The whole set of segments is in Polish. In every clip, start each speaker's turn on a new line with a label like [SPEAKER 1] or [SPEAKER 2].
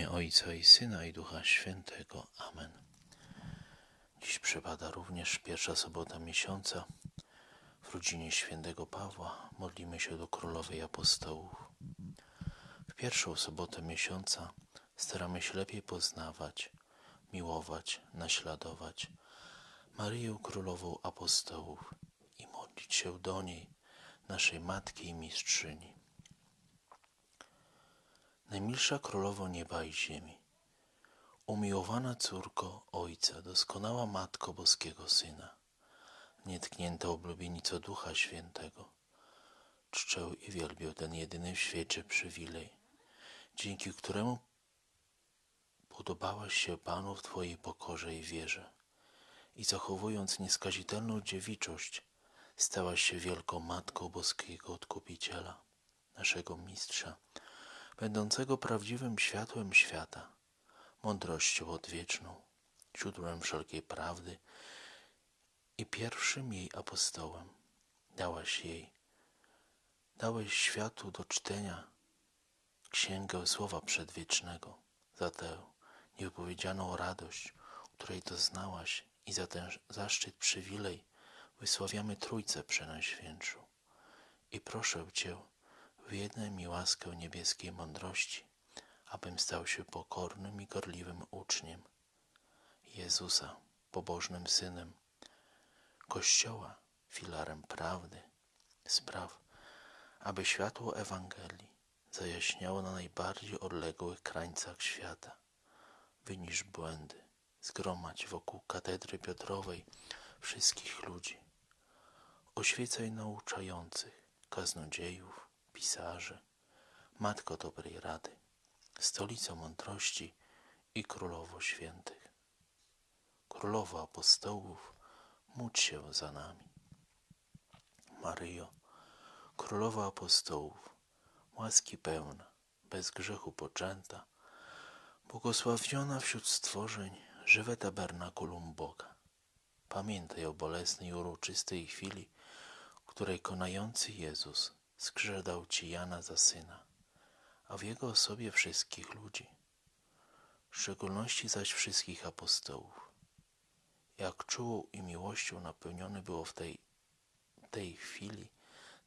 [SPEAKER 1] imię Ojca i Syna i Ducha Świętego. Amen. Dziś przypada również pierwsza sobota miesiąca. W rodzinie świętego Pawła modlimy się do Królowej Apostołów. W pierwszą sobotę miesiąca staramy się lepiej poznawać, miłować, naśladować Maryję Królową Apostołów i modlić się do niej, naszej Matki i Mistrzyni. Najmilsza Królowo Nieba i Ziemi, umiłowana córko Ojca, doskonała Matko Boskiego Syna, nietknięta oblubienico Ducha Świętego, czczę i wielbię ten jedyny w świecie przywilej, dzięki któremu podobałaś się Panu w Twojej pokorze i wierze. I zachowując nieskazitelną dziewiczość, stałaś się wielką Matką Boskiego Odkupiciela, naszego Mistrza, będącego prawdziwym światłem świata, mądrością odwieczną, źródłem wszelkiej prawdy i pierwszym jej apostołem. Dałaś jej, dałeś światu do czytania księgę słowa przedwiecznego, za tę niewypowiedzianą radość, której doznałaś i za ten zaszczyt przywilej wysławiamy Trójcę Przenajświętszą. I proszę Cię, Wyjednaj mi łaskę niebieskiej mądrości, abym stał się pokornym i gorliwym uczniem Jezusa, pobożnym Synem, Kościoła, filarem prawdy, spraw, aby światło Ewangelii zajaśniało na najbardziej odległych krańcach świata. Wynisz błędy, zgromadź wokół katedry Piotrowej wszystkich ludzi. Oświecaj nauczających, kaznodziejów, pisarzy, Matko dobrej rady, stolico mądrości i królowo świętych. Królowo apostołów, módl się za nami. Maryjo, królowa apostołów, łaski pełna, bez grzechu poczęta, błogosławiona wśród stworzeń, żywe tabernakulum Boga. Pamiętaj o bolesnej uroczystej chwili, której konający Jezus skrzedał Ci Jana za syna, a w jego osobie wszystkich ludzi, w szczególności zaś wszystkich apostołów. Jak czułą i miłością napełnione było w tej, tej chwili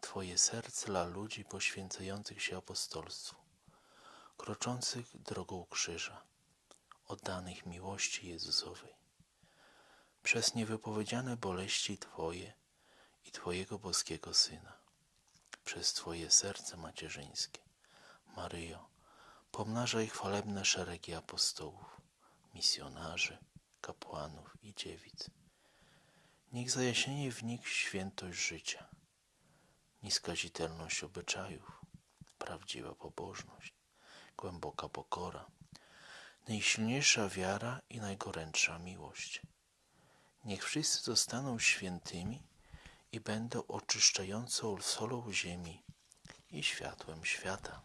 [SPEAKER 1] Twoje serce dla ludzi poświęcających się apostolstwu, kroczących drogą krzyża, oddanych miłości Jezusowej. Przez niewypowiedziane boleści Twoje i Twojego boskiego Syna przez Twoje serce macierzyńskie. Maryjo, pomnażaj chwalebne szeregi apostołów, misjonarzy, kapłanów i dziewic. Niech zajaśnieje w nich świętość życia, nieskazitelność obyczajów, prawdziwa pobożność, głęboka pokora, najsilniejsza wiara i najgorętsza miłość. Niech wszyscy zostaną świętymi i będę oczyszczającą solą ziemi i światłem świata.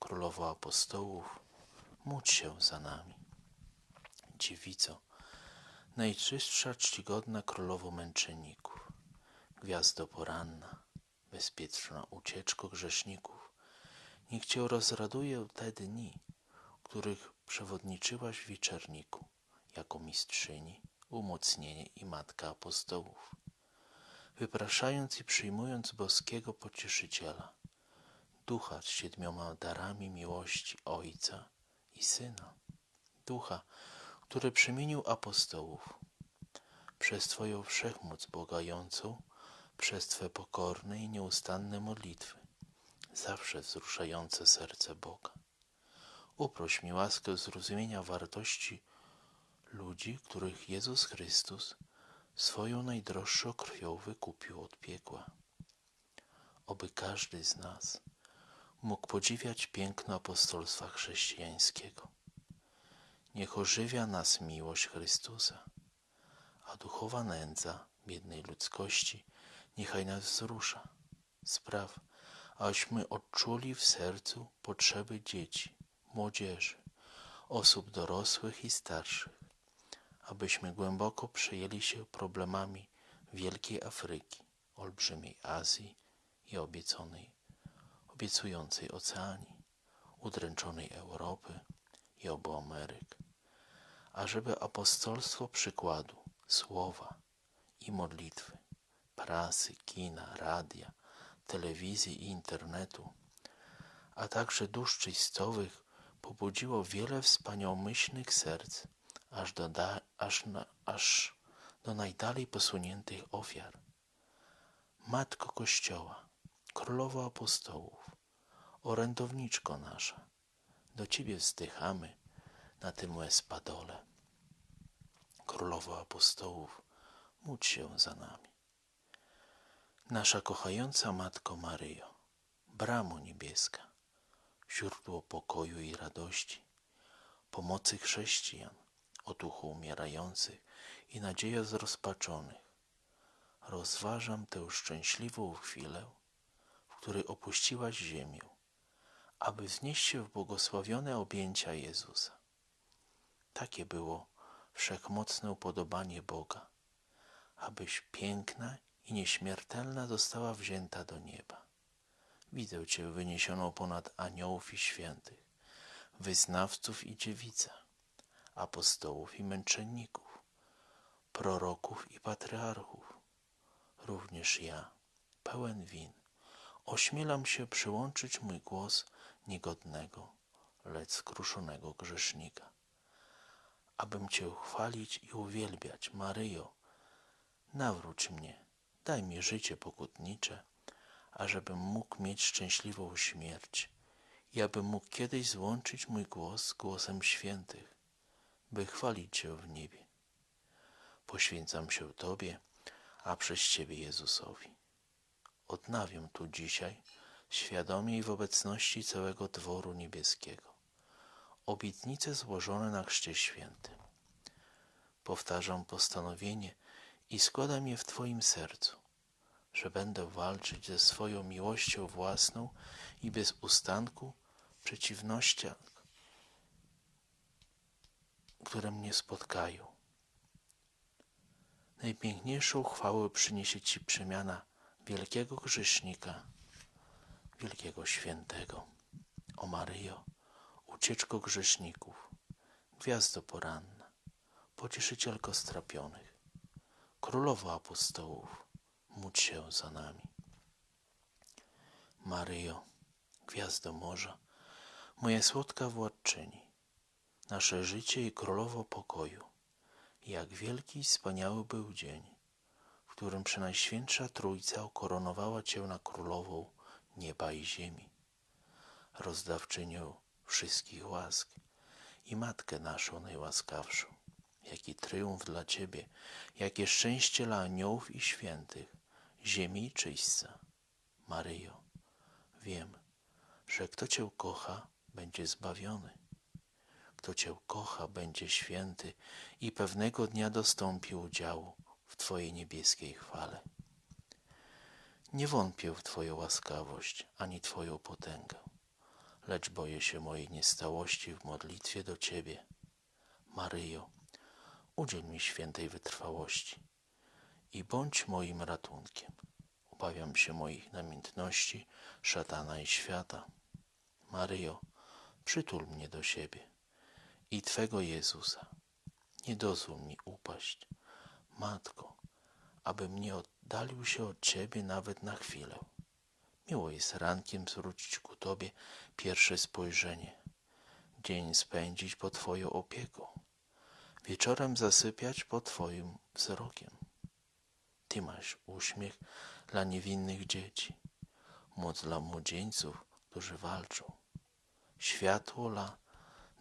[SPEAKER 1] Królowo apostołów, módl się za nami. Dziewico, najczystsza czcigodna królowo męczenników, gwiazdo poranna, bezpieczna ucieczko grzeszników, niech Cię rozraduje te dni, których przewodniczyłaś w wieczerniku, jako mistrzyni, umocnienie i matka apostołów wypraszając i przyjmując boskiego pocieszyciela, ducha z siedmioma darami miłości Ojca i Syna, ducha, który przemienił apostołów, przez Twoją wszechmoc błagającą, przez Twe pokorne i nieustanne modlitwy, zawsze wzruszające serce Boga. Uproś mi łaskę zrozumienia wartości ludzi, których Jezus Chrystus swoją najdroższą krwią wykupił od piekła. Oby każdy z nas mógł podziwiać piękno apostolstwa chrześcijańskiego. Niech ożywia nas miłość Chrystusa, a duchowa nędza biednej ludzkości niechaj nas wzrusza. Spraw, abyśmy odczuli w sercu potrzeby dzieci, młodzieży, osób dorosłych i starszych, abyśmy głęboko przejęli się problemami wielkiej Afryki, olbrzymiej Azji i obieconej, obiecującej oceanii, udręczonej Europy i obu Ameryk, ażeby apostolstwo przykładu, słowa i modlitwy, prasy, kina, radia, telewizji i internetu, a także dusz czystowych pobudziło wiele wspaniałomyślnych serc aż do, da, aż, na, aż do najdalej posuniętych ofiar. Matko Kościoła, Królowo Apostołów, orędowniczko nasza, do Ciebie wzdychamy na tym espadole. Królowo Apostołów, módl się za nami. Nasza kochająca Matko Maryjo, bramo niebieska, źródło pokoju i radości, pomocy chrześcijan, otuchu umierających i nadzieja zrozpaczonych, rozważam tę szczęśliwą chwilę, w której opuściłaś ziemię, aby wznieść się w błogosławione objęcia Jezusa. Takie było wszechmocne upodobanie Boga, abyś piękna i nieśmiertelna została wzięta do nieba. Widzę Cię wyniesioną ponad aniołów i świętych, wyznawców i dziewica, apostołów i męczenników, proroków i patriarchów. Również ja, pełen win, ośmielam się przyłączyć mój głos niegodnego, lecz skruszonego grzesznika, abym Cię chwalić i uwielbiać, Maryjo, nawróć mnie, daj mi życie pokutnicze, ażebym mógł mieć szczęśliwą śmierć i abym mógł kiedyś złączyć mój głos z głosem świętych, by chwalić Cię w niebie. Poświęcam się Tobie, a przez Ciebie Jezusowi. Odnawiam tu dzisiaj, świadomie i w obecności całego dworu niebieskiego, obietnice złożone na Chrzcie Świętym. Powtarzam postanowienie i składam je w Twoim sercu, że będę walczyć ze swoją miłością własną i bez ustanku przeciwnościach, które mnie spotkają. Najpiękniejszą chwałę przyniesie Ci przemiana wielkiego grzesznika, wielkiego świętego. O Maryjo, ucieczko grzeszników, gwiazdo poranna, pocieszycielko strapionych, królowo apostołów, módl się za nami. Maryjo, gwiazdo morza, moja słodka władczyni, nasze życie i królowo pokoju, jak wielki i wspaniały był dzień, w którym Przenajświętsza Trójca ukoronowała Cię na królową nieba i ziemi, rozdawczynię wszystkich łask i Matkę naszą najłaskawszą. Jaki triumf dla Ciebie, jakie szczęście dla aniołów i świętych, ziemi i czyśćca. Maryjo, wiem, że kto Cię kocha, będzie zbawiony. Kto Cię kocha, będzie święty i pewnego dnia dostąpi udziału w Twojej niebieskiej chwale. Nie wątpię w Twoją łaskawość ani Twoją potęgę, lecz boję się mojej niestałości w modlitwie do Ciebie. Maryjo, udziel mi świętej wytrwałości i bądź moim ratunkiem. Obawiam się moich namiętności, szatana i świata. Maryjo, przytul mnie do siebie i Twego Jezusa. Nie dozwól mi upaść. Matko, abym nie oddalił się od Ciebie nawet na chwilę. Miło jest rankiem zwrócić ku Tobie pierwsze spojrzenie, dzień spędzić pod Twoją opieką, wieczorem zasypiać pod Twoim wzrokiem. Ty masz uśmiech dla niewinnych dzieci, moc dla młodzieńców, którzy walczą, światło dla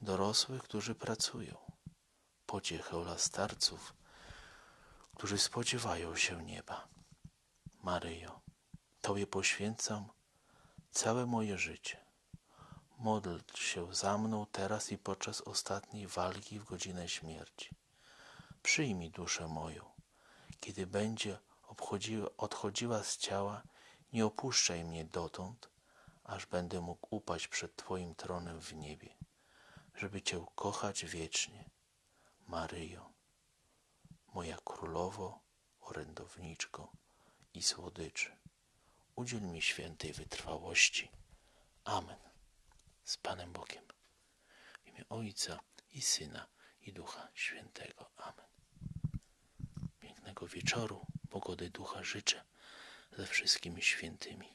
[SPEAKER 1] dorosłych, którzy pracują, pociechę dla starców, którzy spodziewają się nieba. Maryjo, Tobie poświęcam całe moje życie. Modl się za mną teraz i podczas ostatniej walki w godzinę śmierci. Przyjmij duszę moją. Kiedy będzie odchodziła z ciała, nie opuszczaj mnie dotąd, aż będę mógł upaść przed Twoim tronem w niebie, żeby Cię kochać wiecznie. Maryjo, moja królowo, orędowniczko i słodyczy, udziel mi świętej wytrwałości. Amen. Z Panem Bogiem. W imię Ojca i Syna i Ducha Świętego. Amen. Pięknego wieczoru, pogody ducha życzę ze wszystkimi świętymi.